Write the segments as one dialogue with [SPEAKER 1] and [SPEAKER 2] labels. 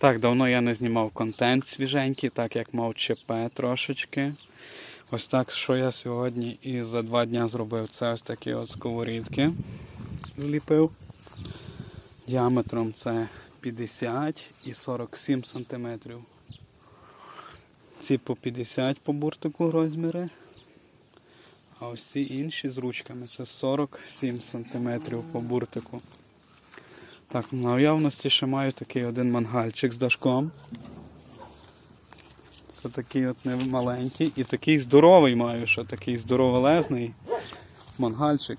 [SPEAKER 1] Так, давно я не знімав контент свіженький, так як мав ЧП трошечки. Ось так, що я сьогодні і за два дня зробив, це ось такі от сковорідки зліпив. Діаметром це 50 і 47 сантиметрів. Ці по 50 по буртику розміри. А ось ці інші з ручками це 47 см по буртику. Так, на уявності ще маю такий один мангальчик з дашком. Це такий от не маленький і такий здоровий маю, ще такий здоровелезний мангальчик.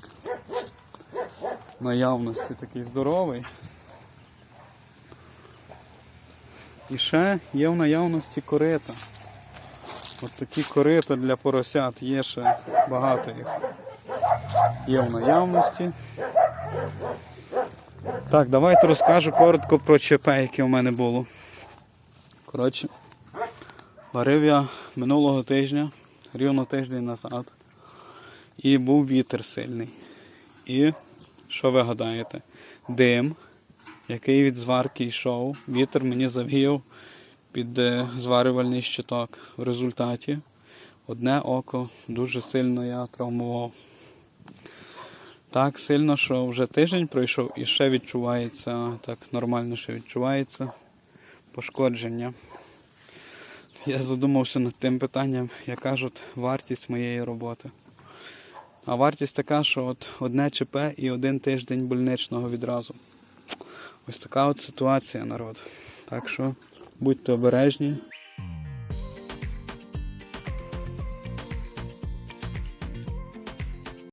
[SPEAKER 1] Наявності такий здоровий. І ще є в наявності корита. От такі корита для поросят є ще багато їх. Є в наявності. Так, давайте розкажу коротко про ЧП, яке в мене було. Коротше, варив я минулого тижня, рівно тиждень назад. І був вітер сильний. І що ви гадаєте? Дим, який від зварки йшов, вітер мені завів під е, зварювальний щиток. В результаті одне око дуже сильно я травмував. Так сильно, що вже тиждень пройшов і ще відчувається, так нормально ще відчувається пошкодження. Я задумався над тим питанням, яка ж от вартість моєї роботи. А вартість така, що от одне ЧП і один тиждень больничного відразу. Ось така от ситуація, народ. Так що будьте обережні,